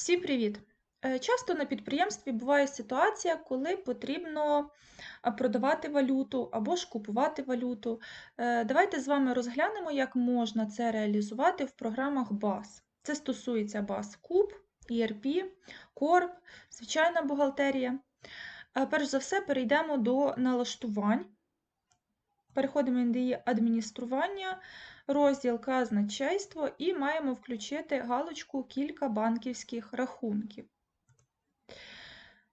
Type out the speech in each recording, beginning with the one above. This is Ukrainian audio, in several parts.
Всім привіт! Е, Часто на підприємстві буває ситуація, коли потрібно продавати валюту або ж купувати валюту. Е, Давайте з вами розглянемо, як можна це реалізувати в програмах BAS. Це стосується BAS Куб, ERP, Corp, звичайна бухгалтерія. Е, Перш за все, перейдемо до налаштувань. Переходимо в NDI адміністрування, розділ казначейство і маємо включити галочку Кілька банківських рахунків.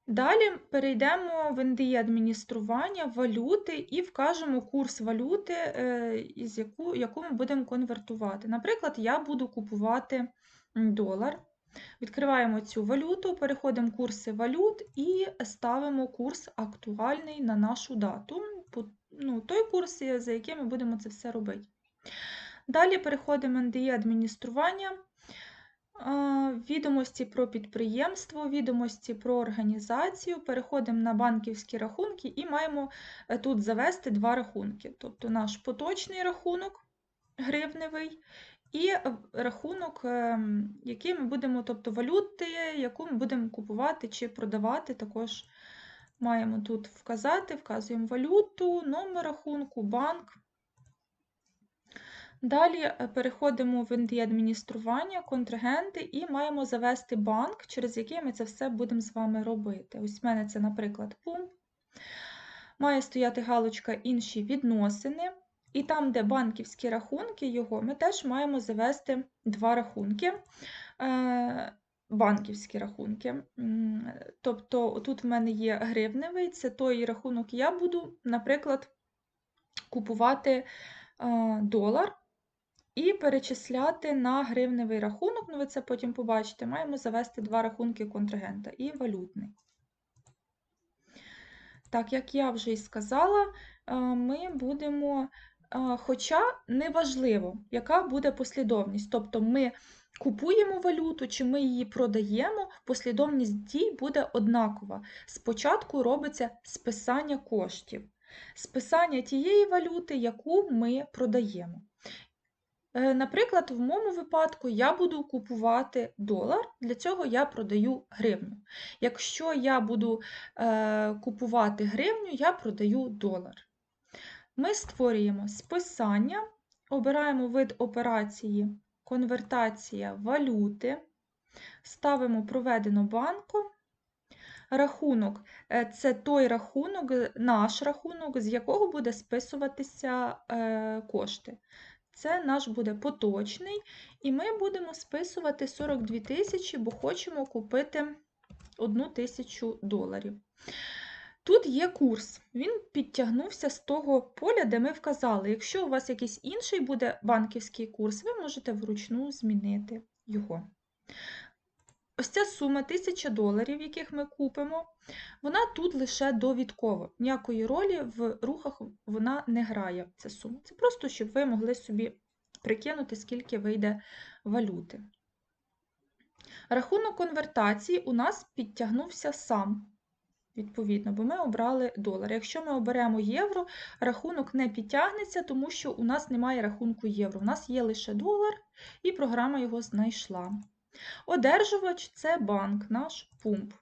Далі перейдемо в NDI адміністрування, валюти і вкажемо курс валюти, е, із яку, яку ми будемо конвертувати. Наприклад, я буду купувати долар. Відкриваємо цю валюту, переходимо курси валют і ставимо курс актуальний на нашу дату. Ну, Той курс, за яким ми будемо це все робити. Далі переходимо NDI адміністрування, відомості про підприємство, відомості про організацію, переходимо на банківські рахунки і маємо е, тут завести два рахунки. Тобто наш поточний рахунок гривневий і рахунок, ем, який ми будемо, тобто валюти, яку ми будемо купувати чи продавати, також маємо тут вказати, вказуємо валюту, номер рахунку, банк. Далі е, переходимо в адміністрування, контрагенти і маємо завести банк, через який ми це все будемо з вами робити. Ось в мене це, наприклад, пумп. Має стояти галочка Інші відносини. І там, де банківські рахунки, його, ми теж маємо завести два рахунки. Е, банківські рахунки. Тобто, тут в мене є гривневий, це той рахунок, я буду, наприклад, купувати е, долар і перечисляти на гривневий рахунок, ну ви це потім побачите, маємо завести два рахунки контрагента і валютний. Так, як я вже і сказала, е, ми будемо, е, хоча неважливо, яка буде послідовність. Тобто ми купуємо валюту чи ми її продаємо, послідовність дій буде однакова. Спочатку робиться списання коштів, списання тієї валюти, яку ми продаємо. Е, наприклад, в моєму випадку я буду купувати долар, для цього я продаю гривню. Якщо я буду е, купувати гривню, я продаю долар. Ми створюємо списання, обираємо вид операції конвертація валюти, ставимо проведено банку. Рахунок е, це той рахунок, наш рахунок, з якого буде списуватися кошти. Це наш буде поточний, і ми будемо списувати 42 тисячі, бо хочемо купити 1 тисячу доларів. Тут є курс, він підтягнувся з того поля, де ми вказали. Якщо у вас якийсь інший буде банківський курс, ви можете вручну змінити його. Ось ця сума 1000 доларів, яких ми купимо, вона тут лише довідково. Ніякої ролі в рухах вона не грає. ця сума. Це просто, щоб ви могли собі прикинути, скільки вийде валюти. Рахунок конвертації у нас підтягнувся сам відповідно, бо ми обрали долар. Якщо ми оберемо євро, рахунок не підтягнеться, тому що у нас немає рахунку євро. У нас є лише долар, і програма його знайшла. Одержувач це банк, наш пумп.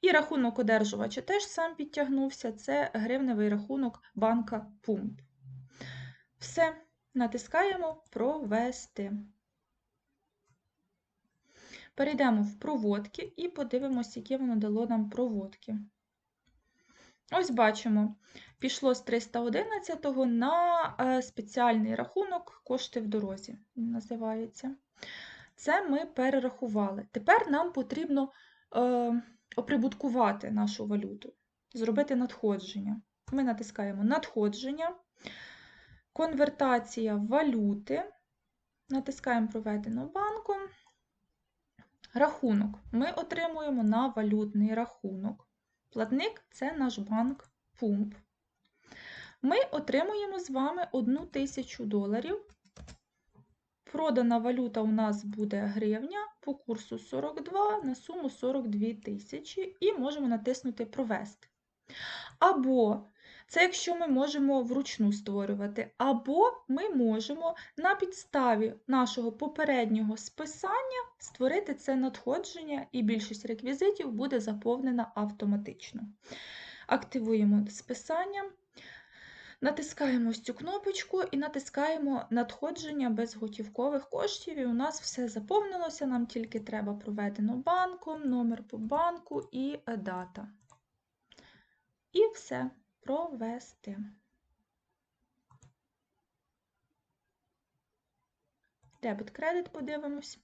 І рахунок одержувача теж сам підтягнувся, це гривневий рахунок банка пумп. Все, натискаємо Провести. Перейдемо в проводки і подивимося, які воно дало нам проводки. Ось бачимо, пішло з 311 на е, спеціальний рахунок кошти в дорозі. називається. Це ми перерахували. Тепер нам потрібно е, оприбуткувати нашу валюту, зробити надходження. Ми натискаємо надходження, конвертація валюти, натискаємо проведено банком. Рахунок ми отримуємо на валютний рахунок. Платник це наш банк Пумп. Ми отримуємо з вами 1 тисячу доларів. Продана валюта у нас буде гривня по курсу 42 на суму 42 тисячі, і можемо натиснути Провести. Або Це якщо ми можемо вручну створювати, або ми можемо на підставі нашого попереднього списання створити це надходження, і більшість реквізитів буде заповнена автоматично. Активуємо списання, натискаємо ось цю кнопочку і натискаємо надходження безготівкових коштів, і у нас все заповнилося, нам тільки треба проведено банком, номер по банку і дата. І все провести. Дебет кредит подивимось.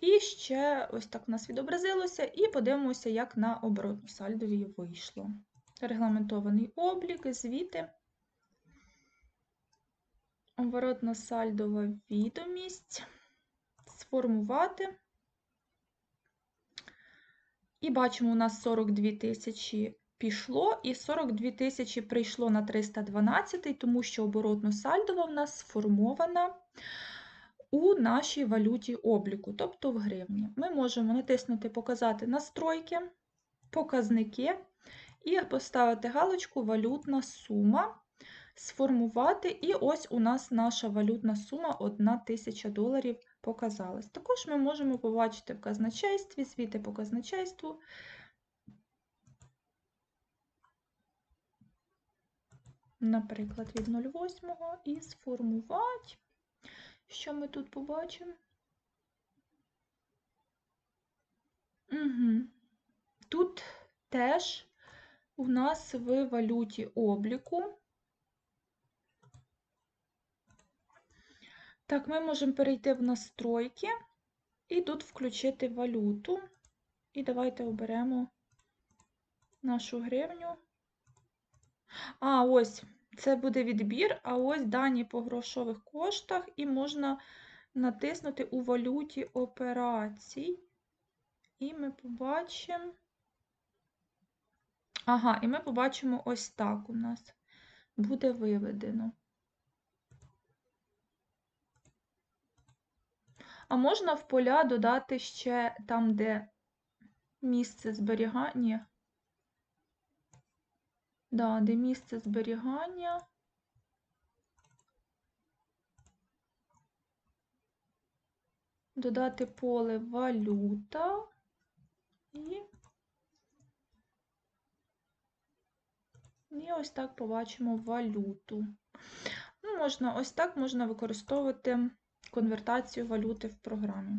І ще ось так у нас відобразилося, і подивимося, як на оборотно сальдові вийшло. Регламентований облік, звіти. Оборотна сальдова відомість. Сформувати. І бачимо, у нас 42 тисячі пішло, і 42 тисячі прийшло на 312, тому що оборотно-сальдова в нас сформована у нашій валюті обліку, тобто в гривні. Ми можемо натиснути Показати настройки, показники і поставити галочку Валютна сума, сформувати, і ось у нас наша валютна сума 1 тисяча доларів показалась. Також ми можемо побачити в казначействі, звіти по казначейству. Наприклад, від 0,8 і сформувати. Що ми тут побачимо? Угу. Тут теж у нас в валюті обліку. Так, ми можемо перейти в настройки і тут включити валюту. І давайте оберемо нашу гривню. А, ось, це буде відбір, а ось дані по грошових коштах, і можна натиснути у валюті операцій. І ми побачимо. Ага, і ми побачимо ось так у нас буде виведено. А можна в поля додати ще там, де місце зберігання. Да, де місце зберігання. Додати поле валюта і І ось так побачимо валюту. Ну, можна, Ось так можна використовувати конвертацію валюти в програмі.